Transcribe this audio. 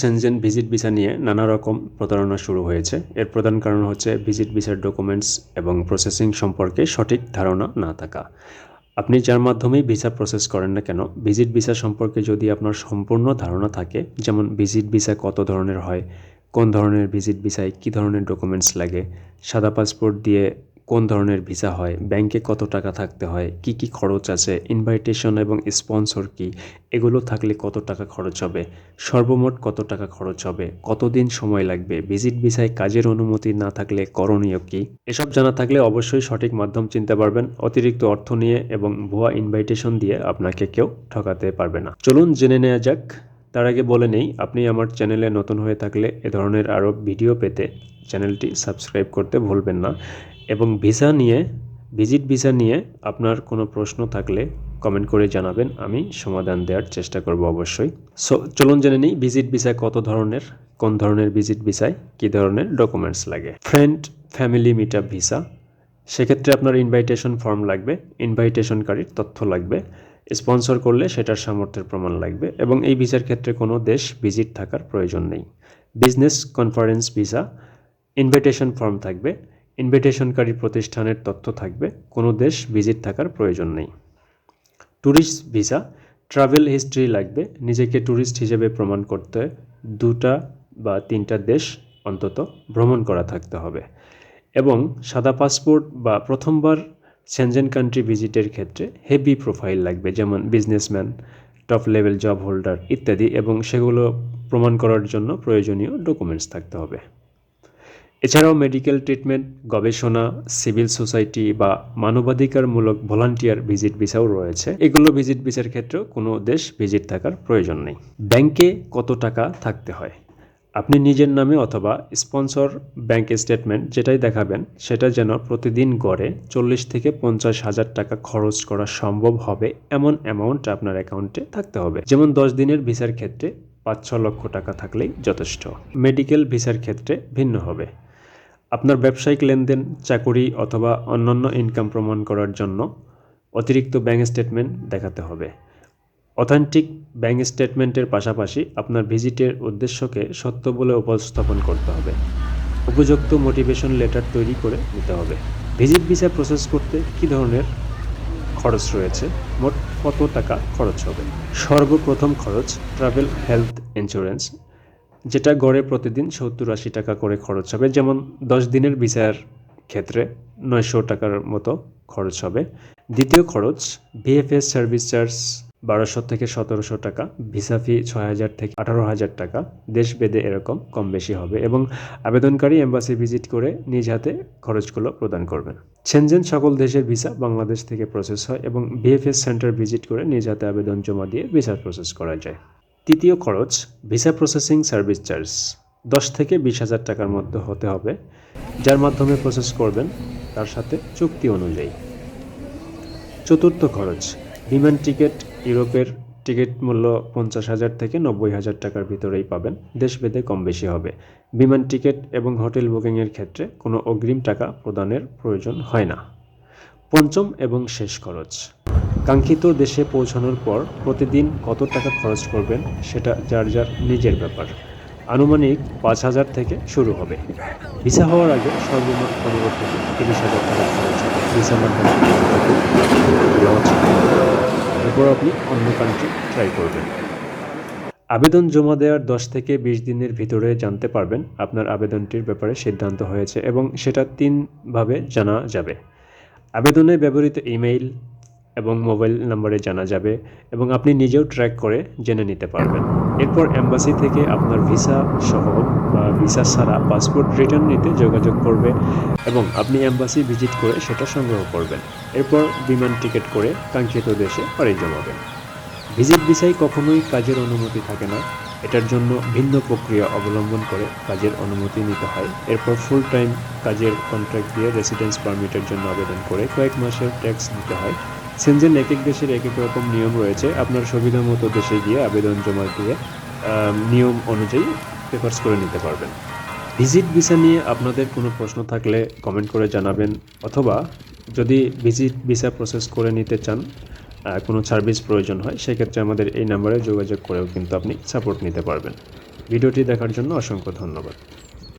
Shenzhen visit visa নিয়ে নানা রকম প্রতারণা শুরু হয়েছে। এর প্রধান কারণ হচ্ছে ভিজিট ভিসার ডকুমেন্টস এবং প্রসেসিং সম্পর্কে সঠিক ধারণা না থাকা। আপনি যার মাধ্যমেই ভিসা প্রসেস করেন না কেন ভিজিট ভিসা সম্পর্কে যদি আপনার সম্পূর্ণ ধারণা থাকে, যেমন ভিজিট ভিসা কত ধরনের হয়, কোন ধরনের ভিজিট ভিসায় কী ধরনের ডকুমেন্টস লাগে, সাদা পাসপোর্ট দিয়ে কোন ধরনের ভিসা হয়, ব্যাংকে কত টাকা থাকতে হয়, কি কি খরচ আছে ইনভাইটেশন এবং স্পন্সর কি, এগুলো থাকলে কত টাকা খরচ হবে, সর্বমোট কত টাকা খরচ হবে, কতদিন সময় লাগবে ভিজিট ভিসায় কাজের অনুমতি না থাকলে করণীয় কি, এসব জানা থাকলে অবশ্যই সঠিক মাধ্যম চিনতে পারবেন, অতিরিক্ত অর্থ নিয়ে এবং ভুয়া ইনভাইটেশন দিয়ে আপনাকে কেউ ঠকাতে পারবে না। চলুন জেনে নেওয়া যাক, তার আগে বলে নেই, আপনি আমার চ্যানেলে নতুন হয়ে থাকলে এ ধরনের আরও ভিডিও পেতে চ্যানেলটি সাবস্ক্রাইব করতে ভুলবেন না। এবং ভিসা নিয়ে, ভিজিট ভিসা নিয়ে আপনার কোনো প্রশ্ন থাকলে কমেন্ট করে জানাবেন, আমি সমাধান দেওয়ার চেষ্টা করব অবশ্যই। সো চলুন জেনে নিই ভিজিট ভিসা কত ধরনের, কোন ধরনের ভিজিট ভিসায় কী ধরনের ডকুমেন্টস লাগে। Friend family meet up visa, সেক্ষেত্রে আপনার ইনভাইটেশন ফর্ম লাগবে ইনভাইটেশনকারীর তথ্য লাগবে স্পন্সর করলে সেটার সামর্থ্যের প্রমাণ লাগবে এবং এই ভিসার ক্ষেত্রে কোনো দেশ ভিজিট থাকার প্রয়োজন নেই। Business conference visa invitation form থাকবে ইনভিটেশনকারী প্রতিষ্ঠানের তথ্য থাকবে। কোনো দেশ ভিজিট থাকার প্রয়োজন নেই। ট্যুরিস্ট ভিসা ট্রাভেল হিস্ট্রি লাগবে। নিজেকে ট্যুরিস্ট হিসেবে প্রমাণ করতে দুটা বা তিনটা দেশ অন্তত ভ্রমণ করা থাকতে হবে। এবং সাদা পাসপোর্ট বা প্রথমবার সেনজেন কান্ট্রি ভিজিটের ক্ষেত্রে হেভি প্রোফাইল লাগবে, যেমন businessman top level job holder ইত্যাদি এবং সেগুলো প্রমাণ করার জন্য প্রয়োজনীয় ডকুমেন্টস থাকতে হবে। এছাড়াও মেডিকেল ট্রিটমেন্ট গবেষণা সিভিল সোসাইটি বা মানবাধিকারমূলক ভলান্টিয়ার ভিজিট ভিসাও রয়েছে। এগুলো ভিজিট ভিসার ক্ষেত্রেও কোনো দেশ ভিজিট থাকার প্রয়োজন নেই। ব্যাংকে কত টাকা থাকতে হয়? আপনি নিজের নামে অথবা স্পন্সর ব্যাংক স্টেটমেন্ট যেটাই দেখাবেন, সেটা যেন প্রতিদিন গড়ে চল্লিশ থেকে পঞ্চাশ হাজার টাকা খরচ করা সম্ভব হবে এমন অ্যামাউন্ট আপনার অ্যাকাউন্টে থাকতে হবে। যেমন দশ দিনের ভিসার ক্ষেত্রে পাঁচ ছ লক্ষ টাকা থাকলেই যথেষ্ট। মেডিকেল ভিসার ক্ষেত্রে ভিন্ন হবে। আপনার ব্যবসায়িক লেনদেন, চাকুরি অথবা অন্যান্য ইনকাম প্রমাণ করার জন্য অতিরিক্ত ব্যাংক স্টেটমেন্ট দেখাতে হবে। অথেন্টিক ব্যাংক স্টেটমেন্টের পাশাপাশি আপনার ভিজিটের উদ্দেশ্যকে সত্য বলে উপস্থাপন করতে হবে। উপযুক্ত মোটিভেশন লেটার তৈরি করে নিতে হবে। ভিজিট ভিসা প্রসেস করতে কী ধরনের খরচ রয়েছে? মোট কত টাকা খরচ হবে? সর্বপ্রথম খরচ ট্রাভেল হেলথ ইন্স্যুরেন্স যেটা গড়ে প্রতিদিন সত্তর আশি টাকা করে খরচ হবে, যেমন দশ দিনের ভিসার ক্ষেত্রে নয়শো টাকার মতো খরচ হবে। দ্বিতীয় খরচ ভিএফএস সার্ভিস চার্জ বারোশো থেকে সতেরোশো টাকা ভিসা ফি ছয় হাজার থেকে আঠারো হাজার টাকা, দেশ বেদে এরকম কম বেশি হবে এবং আবেদনকারী এম্বাসি ভিজিট করে নিজ হাতে খরচগুলো প্রদান করবেন। সেনজেন সকল দেশের ভিসা বাংলাদেশ থেকে প্রসেস হয় এবং ভিএফএস সেন্টার ভিজিট করে নিজ হাতে আবেদন জমা দিয়ে ভিসা প্রসেস করা যায়। তৃতীয় খরচ, ভিসা প্রসেসিং সার্ভিস চার্জ। দশ থেকে বিশ হাজার টাকার মধ্যে হতে হবে, যার মাধ্যমে প্রসেস করবেন, তার সাথে চুক্তি অনুযায়ী। চতুর্থ খরচ বিমান টিকিট, ইউরোপের টিকিট মূল্য পঞ্চাশ হাজার থেকে নব্বই হাজার টাকার ভিতরেই পাবেন। দেশভেদে কম বেশি হবে। বিমান টিকিট এবং হোটেল বুকিংয়ের ক্ষেত্রে কোনো অগ্রিম টাকা প্রদানের প্রয়োজন হয় না। পঞ্চম এবং শেষ খরচ কাঙ্ক্ষিত দেশে পৌঁছানোর পর প্রতিদিন কত টাকা খরচ করবেন সেটা যার যার নিজের ব্যাপার। আনুমানিক পাঁচ হাজার থেকে শুরু হবে। ভিসা হওয়ার আগে সর্বমোট পনেরো থেকে তিরিশ হাজার টাকা খরচ হবে। ভিসা এরপর আপনি অন্য কান্ট্রি ট্রাই করবেন। আবেদন জমা দেওয়ার দশ থেকে বিশ দিনের ভিতরে জানতে পারবেন আপনার আবেদনটির ব্যাপারে সিদ্ধান্ত হয়েছে এবং সেটা তিনভাবে জানা যাবে। আবেদনে ব্যবহৃত ইমেইল এবং মোবাইল নম্বরে জানা যাবে এবং আপনি নিজেও ট্র্যাক করে জেনে নিতে পারবেন। এরপর অ্যাম্বাসি থেকে আপনার ভিসা সহ বা ভিসা ছাড়া পাসপোর্ট রিটার্ন নিতে যোগাযোগ করবে এবং আপনি অ্যাম্বাসি ভিজিট করে সেটা সংগ্রহ করবেন। এরপর বিমান টিকিট করে কাঙ্ক্ষিত দেশে পাড়ি জমাবেন। ভিজিট ভিসায় কখনোই কাজের অনুমতি থাকে না। এটার জন্য ভিন্ন প্রক্রিয়া অবলম্বন করে কাজের অনুমতি নিতে হয়। এরপর ফুল টাইম কাজের কন্ট্রাক্ট দিয়ে রেসিডেন্স পারমিটের জন্য আবেদন করে কয়েক মাসের ট্যাক্স দিতে হয়। সেনজেন এক এক দেশের এক এক রকম নিয়ম রয়েছে। আপনার সুবিধা মতো দেশে গিয়ে আবেদন জমা দিয়ে নিয়ম অনুযায়ী পেপার্স করে নিতে পারবেন। ভিজিট ভিসা নিয়ে আপনাদের কোনো প্রশ্ন থাকলে কমেন্ট করে জানাবেন, অথবা যদি ভিজিট ভিসা প্রসেস করে নিতে চান কোনো সার্ভিস প্রয়োজন হয়, সেক্ষেত্রে আমাদের এই নাম্বারে যোগাযোগ করেও কিন্তু আপনি সাপোর্ট নিতে পারবেন। ভিডিওটি দেখার জন্য অসংখ্য ধন্যবাদ।